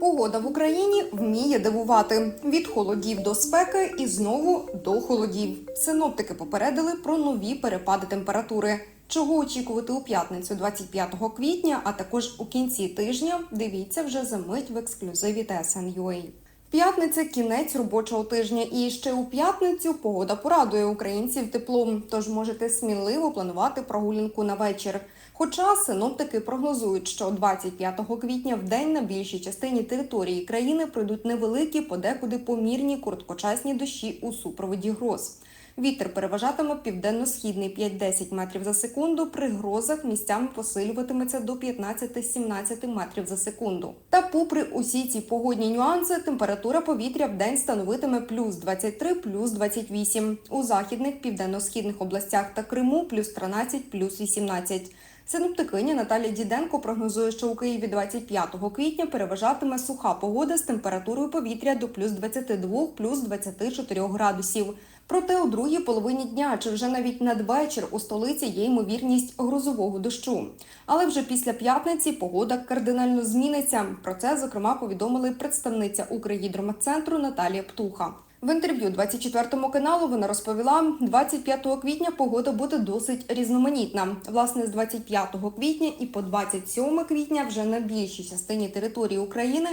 Погода в Україні вміє дивувати від холодів до спеки і знову до холодів. Синоптики попередили про нові перепади температури. Чого очікувати у п'ятницю, 25 квітня, а також у кінці тижня. Дивіться вже за мить в ексклюзиві TSN.ua. П'ятниця кінець робочого тижня, і ще у п'ятницю погода порадує українців теплом. Тож можете сміливо планувати прогулянку на вечір. Хоча синоптики прогнозують, що 25 квітня в день на більшій частині території країни пройдуть невеликі, подекуди помірні короткочасні дощі у супроводі гроз. Вітер переважатиме південно-східний 5-10 метрів за секунду. При грозах місцями посилюватиметься до 15-17 метрів за секунду. Та попри усі ці погодні нюанси, температура повітря в день становитиме плюс 23, плюс 28. У західних південно-східних областях та Криму плюс 13, плюс 18. Синоптикиня Наталія Діденко прогнозує, що у Києві 25 квітня переважатиме суха погода з температурою повітря до плюс 22, плюс 24 градусів. Проте у другій половині дня чи вже навіть надвечір у столиці є ймовірність грозового дощу. Але вже після п'ятниці погода кардинально зміниться. Про це зокрема повідомили представниця Укргідрометцентру Наталія Птуха. В інтерв'ю 24 каналу вона розповіла, 25 квітня погода буде досить різноманітна. Власне, з 25 квітня і по 27 квітня вже на більшій частині території України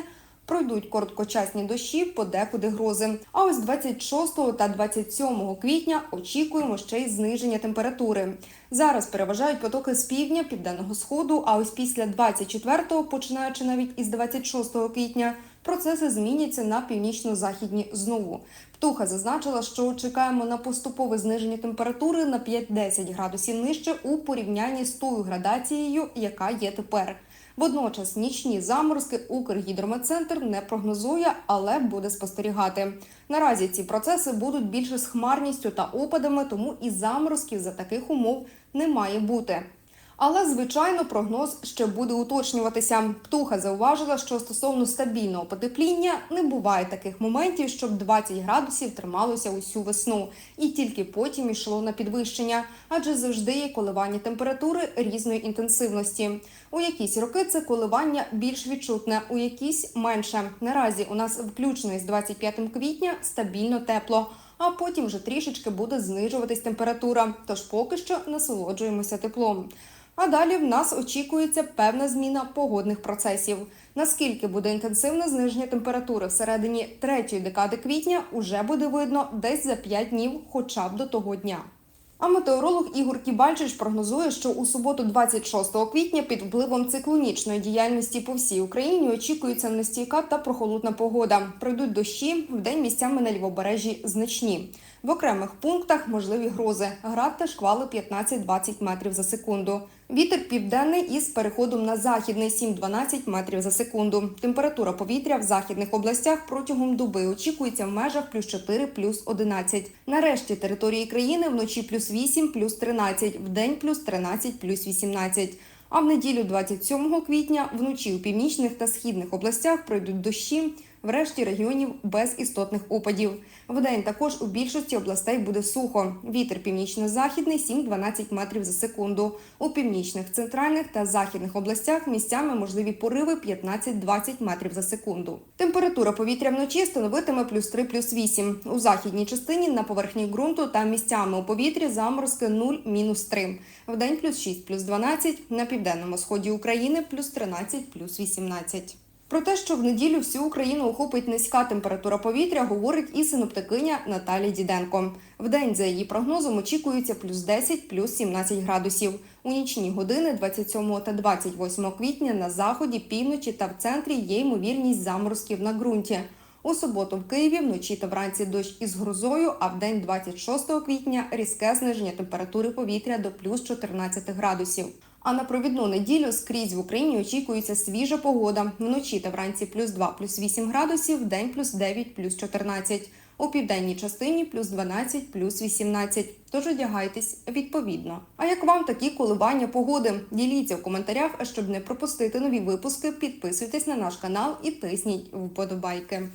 пройдуть короткочасні дощі, подекуди грози. А ось 26 та 27 квітня очікуємо ще й зниження температури. Зараз переважають потоки з півдня, південного сходу. А ось після 24-го, починаючи навіть із 26 квітня, процеси зміняться на північно-західні знову. Птуха зазначила, що чекаємо на поступове зниження температури на 5-10 градусів нижче у порівнянні з тою градацією, яка є тепер. Водночас нічні заморозки Укргідрометцентр не прогнозує, але буде спостерігати. Наразі ці процеси будуть більше з хмарністю та опадами, тому і заморозків за таких умов не має бути. Але звичайно, прогноз ще буде уточнюватися. Птуха зауважила, що стосовно стабільного потепління не буває таких моментів, щоб 20 градусів трималося усю весну, і тільки потім йшло на підвищення, адже завжди є коливання температури різної інтенсивності. У якісь роки це коливання більш відчутне, у якісь менше. Наразі у нас включно із 25 квітня стабільно тепло. А потім вже трішечки буде знижуватись температура. Тож поки що насолоджуємося теплом. А далі в нас очікується певна зміна погодних процесів. Наскільки буде інтенсивне зниження температури всередині третьої декади квітня, уже буде видно десь за 5 днів, хоча б до того дня. А метеоролог Ігор Кібальчич прогнозує, що у суботу, 26 квітня, під впливом циклонічної діяльності по всій Україні очікується нестійка та прохолодна погода. Пройдуть дощі в день місцями на лівобережжі значні. В окремих пунктах можливі грози. Град та шквали 15-20 метрів за секунду. Вітер південний із переходом на західний 7-12 метрів за секунду. Температура повітря в західних областях протягом доби очікується в межах плюс 4, плюс 11. Нарешті території країни вночі плюс 8, плюс 13, в день плюс 13, плюс 18. А в неділю 27 квітня вночі у північних та східних областях пройдуть дощі, в решті регіонів без істотних опадів. Вдень також у більшості областей буде сухо. Вітер північно-західний 7-12 метрів за секунду. У північних, центральних та західних областях місцями можливі пориви 15-20 метрів за секунду. Температура повітря вночі становитиме плюс 3, плюс 8. У західній частині на поверхні ґрунту та місцями у повітрі заморозки 0, мінус 3. Вдень плюс 6, плюс 12. На південному сході України плюс 13, плюс 18. Про те, що в неділю всю Україну охопить низька температура повітря, говорить і синоптикиня Наталія Діденко. Вдень, за її прогнозом, очікується плюс 10, плюс 17 градусів. У нічні години 27 та 28 квітня на заході, півночі та в центрі є ймовірність заморозків на ґрунті. У суботу в Києві вночі та вранці дощ із грозою, а в день 26 квітня різке зниження температури повітря до плюс 14 градусів. А на провідну неділю скрізь в Україні очікується свіжа погода. Вночі та вранці плюс 2, плюс 8 градусів, вдень плюс 9, плюс 14. У південній частині плюс 12, плюс 18. Тож одягайтесь відповідно. А як вам такі коливання погоди? Діліться в коментарях, щоб не пропустити нові випуски. Підписуйтесь на наш канал і тисніть вподобайки.